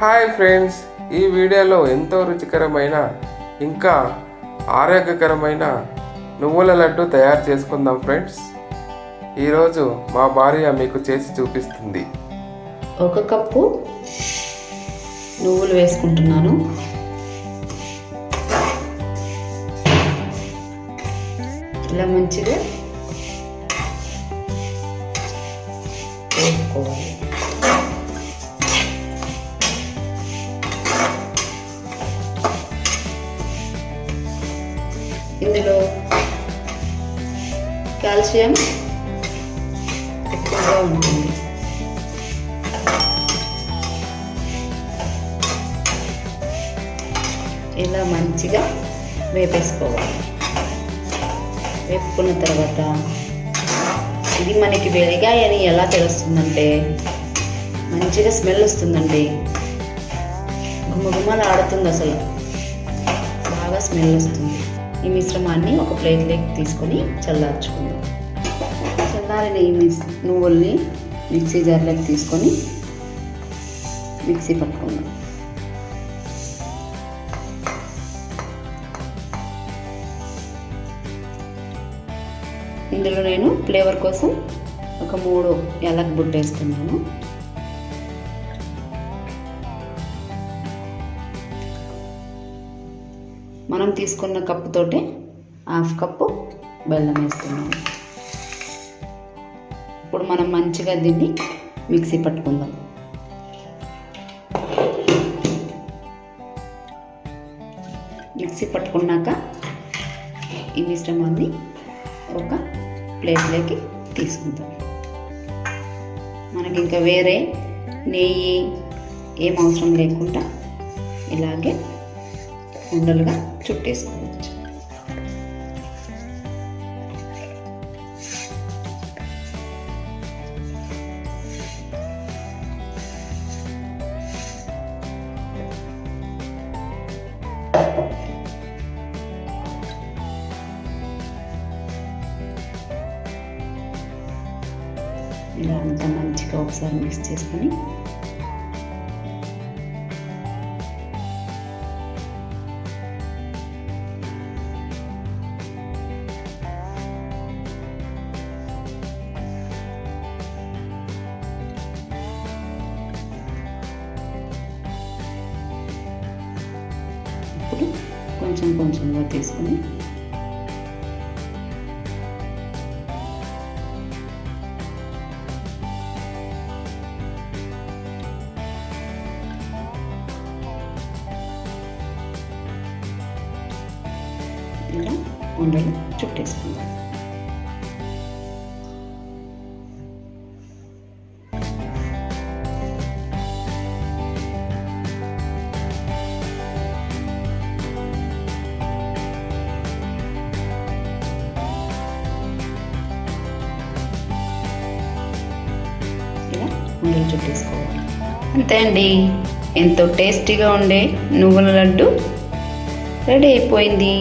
Hi friends ఈ వీడియోలో ఎంతో రుచికరమైన ఇంకా ఆరోగ్యకరమైన నువ్వుల లడ్డు తయారు చేసుకుందాం ఫ్రెండ్స్. ఈరోజు మా భార్య మీకు చేసి చూపిస్తుంది. ఒక కప్పు నువ్వులు వేసుకుంటున్నాను. ఇలా మంచిగా వేసుకోవాలి ఇందులో కాల్షియం ఎక్కువగా ఉంటుంది. ఇలా మంచిగా వేపేసుకోవాలి. వేపుకున్న తర్వాత ఇది మనకి వెలిగాయని ఎలా తెలుస్తుందంటే మంచిగా స్మెల్ వస్తుందండి. గుమగుమలు ఆడుతుంది అసలు. బాగా స్మెల్ వస్తుంది. ఈ మిశ్రమాన్ని ఒక ప్లేట్లోకి తీసుకొని చల్లార్చుకుందాం. చల్లారిన ఈ మిస్ నువ్వుల్ని మిక్సీ జార్లోకి తీసుకొని మిక్సీ పట్టుకుందాం. ఇందులో నేను ఫ్లేవర్ కోసం ఒక మూడు యాలక్ బుట్టేసుకున్నాను మనం తీసుకున్న కప్పుతోటే హాఫ్ కప్పు బెల్లం వేస్తున్నాం. ఇప్పుడు మనం మంచిగా దీన్ని మిక్సీ పట్టుకుందాం. మిక్సీ పట్టుకున్నాక ఈ మిశ్రమాన్ని ఒక ప్లేట్లోకి తీసుకుంటాం మనకి ఇంకా వేరే నెయ్యి ఏం అవసరం లేకుండా ఇలాగే ఉండలుగా చుట్టేసుకోవచ్చు ఇలా అంతా మంచిగా ఒకసారి మిక్స్ చేసుకొని కొంచెం కొంచెంగా తీసుకుని. ఇలా ఉండలు చుట్టేసుకుందాం. ఉండలు చుట్టేసుకోవాలి అంతే అండి. ఎంతో టేస్టీగా ఉండే నువ్వుల లడ్డు రెడీ అయిపోయింది.